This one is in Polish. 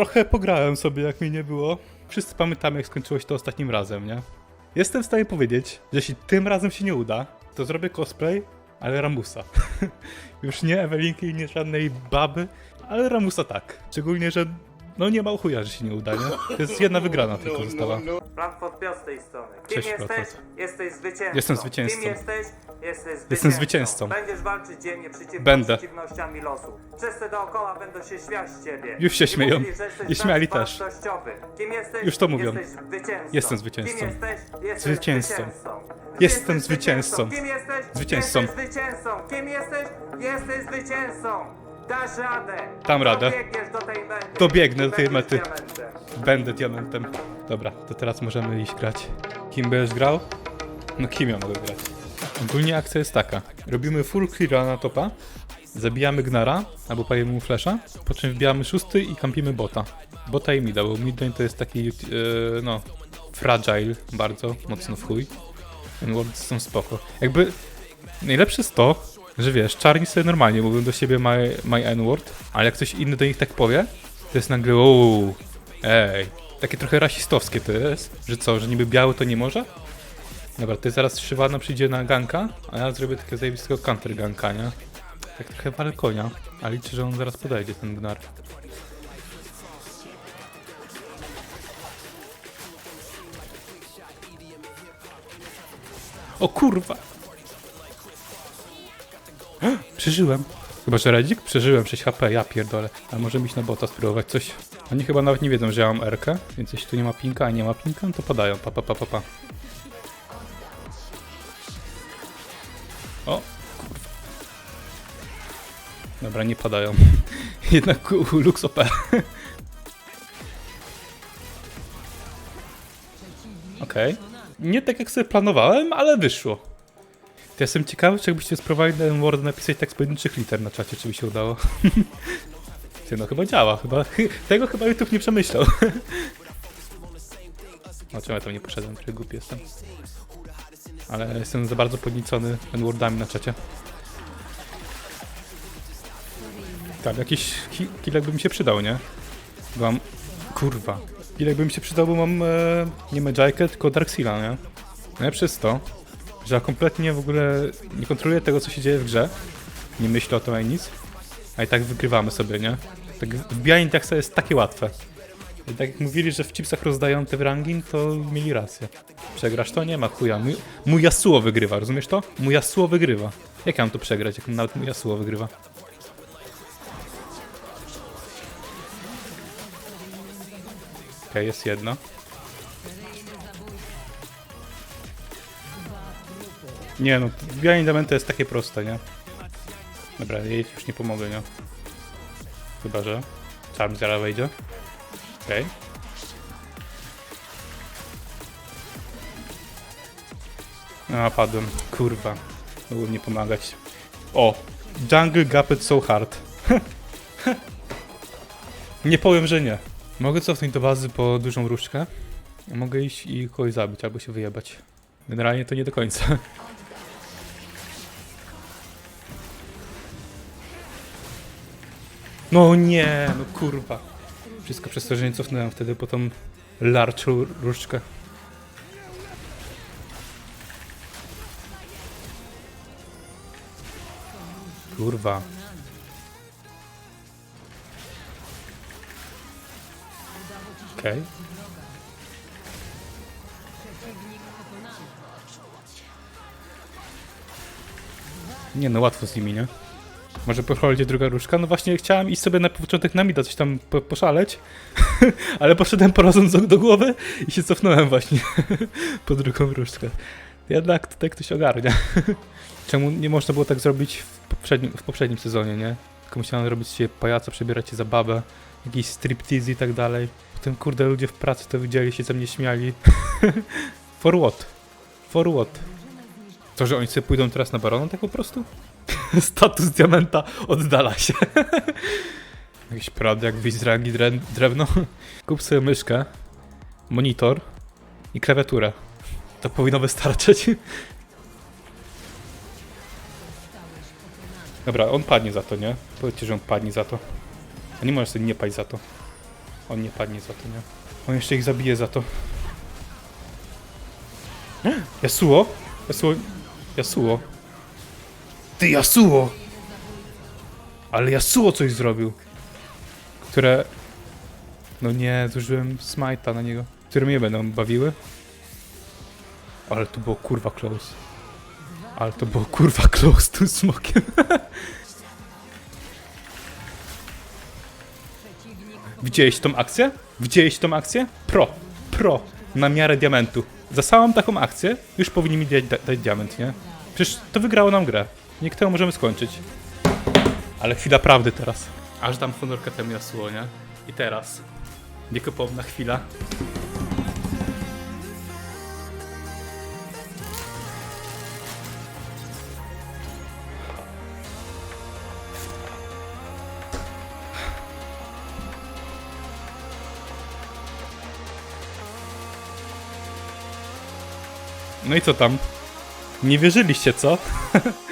trochę pograłem sobie, jak mnie nie było. Wszyscy pamiętamy, jak skończyło się to ostatnim razem, nie? Jestem w stanie powiedzieć, że jeśli tym razem się nie uda, to zrobię cosplay, ale Ramusa. Już nie Ewelinki nie żadnej baby, ale Ramusa tak. Szczególnie, że no nie ma chuja, że się nie uda, nie? To jest jedna wygrana tylko została. Frankfurt Piast z tej strony. Kim Cześć, jesteś? Zwycięzcą. Jestem zwycięzcą. Kim jesteś? Jesteś zwycięzcą. Jestem zwycięzcą. Będziesz walczyć dziennie przeciwko Będę. przeciwnościami losu. Wszyscy dookoła będą się śmiać z ciebie. Już się I śmieją. mówili, że jesteś I śmiali też. wartościowy. Kim jesteś? Już to mówią. Jesteś zwycięzcą. Jestem zwycięzcą. Kim jesteś? Jesteś Zwycięzcą. Jestem zwycięzcą. Kim jesteś? Zwycięzcą. Jesteś zwycięzcą. Kim jesteś? Jesteś zwycięzcą. Dasz radę. Dam radę. Dobiegniesz do tej mety. Dobiegnę do tej mety. Będę diamentem. Dobra, to teraz możemy iść grać. Kim będziesz grał? No kim ja mogę grać? Ogólnie akcja jest taka. Robimy full cleara na topa, zabijamy Gnara, albo pajemy mu flasha, po czym wbijamy szósty i kampimy bota. Bota i mida, bo midlane to jest taki, e, no, fragile bardzo, mocno w chuj. Ten words są spoko. Jakby najlepsze jest to, że wiesz, czarni sobie normalnie mówią do siebie my, my n-word, ale jak ktoś inny do nich tak powie, to jest nagle uuu, ej. Takie trochę rasistowskie to jest, że co, że niby biały to nie może? Dobra, ty zaraz Szywana przyjdzie na ganka, a ja zrobię takiego zajebistego counter ganka, nie? Tak trochę walę konia, a liczę, że on zaraz podejdzie, ten gnar. O kurwa! Przeżyłem. Chyba, że Redzik? Przeżyłem 6 HP, ja pierdolę. A może iść na bota spróbować coś. Oni chyba nawet nie wiedzą, że ja mam R, więc jeśli tu nie ma pinka, a nie ma pinka, no to padają. Pa, pa, pa, pa, pa. O. Dobra, nie padają. Jednak Lux OP. Okej. Nie tak jak sobie planowałem, ale wyszło. To jestem ciekawy, czy jakbyście spróbowali ten Word napisać z pojedynczych liter na czacie, czy by się udało. Ty, no chyba działa, chyba, tego chyba YouTube nie przemyślał. No czemu ja tam nie poszedłem, trochę głupi jestem. Ale jestem za bardzo podniecony Wordami na czacie. Tak, jakiś ki- killek by mi się przydał, nie? Mam... Kurwa. Killek by mi się przydał, bo mam e, nie Magikę, tylko Darkseala, nie? Najlepsze jest to, że ja kompletnie w ogóle nie kontroluję tego, co się dzieje w grze. Nie myślę o tym ani nic. A i tak wygrywamy sobie, nie? Tak wbijanie tak jest takie łatwe. I tak jak mówili, że w chipsach rozdają te rangi, to mieli rację. Przegrasz to? Nie ma chuja. Mój, mój Yasuo wygrywa, rozumiesz to? Mój Yasuo wygrywa. Jak ja mam to przegrać, jak nawet mój Yasuo wygrywa? Okej, jest jedno. Nie no, wbijanie diamenta jest takie proste, nie? Dobra, jej już nie pomogę, nie? Chyba, że Charm zaraz wejdzie. Okej. A, padłem. Kurwa. Mogło nie pomagać. O! Jungle Gapet So Hard. nie powiem, że nie. Mogę cofnąć do bazy po dużą różdżkę. Mogę iść i kogoś zabić albo się wyjebać. Generalnie to nie do końca. No nie, no kurwa. Wszystko przez to, że nie cofnąłem wtedy po tą larczą różdżkę. Kurwa. Okej. Nie no, łatwo z nimi, nie? Może pochodzi druga różdżka? No właśnie chciałem iść sobie na początek na mida, coś tam po, poszaleć, ale poszedłem po rozum do, do głowy i się cofnąłem właśnie po drugą różdżkę. Jednak tutaj ktoś ogarnia. Czemu nie można było tak zrobić w poprzednim, w poprzednim sezonie, nie? Tylko musiałem robić się pajaca, przebierać się za babę, jakiś striptease i tak dalej. Potem kurde ludzie w pracy to widzieli, się ze mnie śmiali. For what? For what? To, że oni sobie pójdą teraz na barona tak po prostu? Status diamenta oddala się. Jakiś prad, jak wyjść z rangi dre drewno. Kup sobie myszkę, monitor i klawiaturę. To powinno wystarczyć. Dobra, on padnie za to, nie? Powiedzcie, że on padnie za to. A nie możesz sobie nie paść za to. On nie padnie za to, nie? On jeszcze ich zabije za to. Yasuo? Yasuo? Yasuo? Ty Yasuo! Ale Yasuo coś zrobił. Które... No nie, zużyłem smite'a na niego. Które mnie będą bawiły. Ale to było kurwa close. Ale to było kurwa close tym smokiem. Widziałeś tą akcję? Widziałeś tą akcję? Pro, pro, na miarę diamentu. Za samą taką akcję już powinni mi dać, dać diament, nie? Przecież to wygrało nam grę. Nikt tego możemy skończyć. Ale chwila prawdy teraz. Aż dam honorkę temu Yasuo, nie? I teraz. Niekopowna chwila. No i co tam? Nie wierzyliście, co?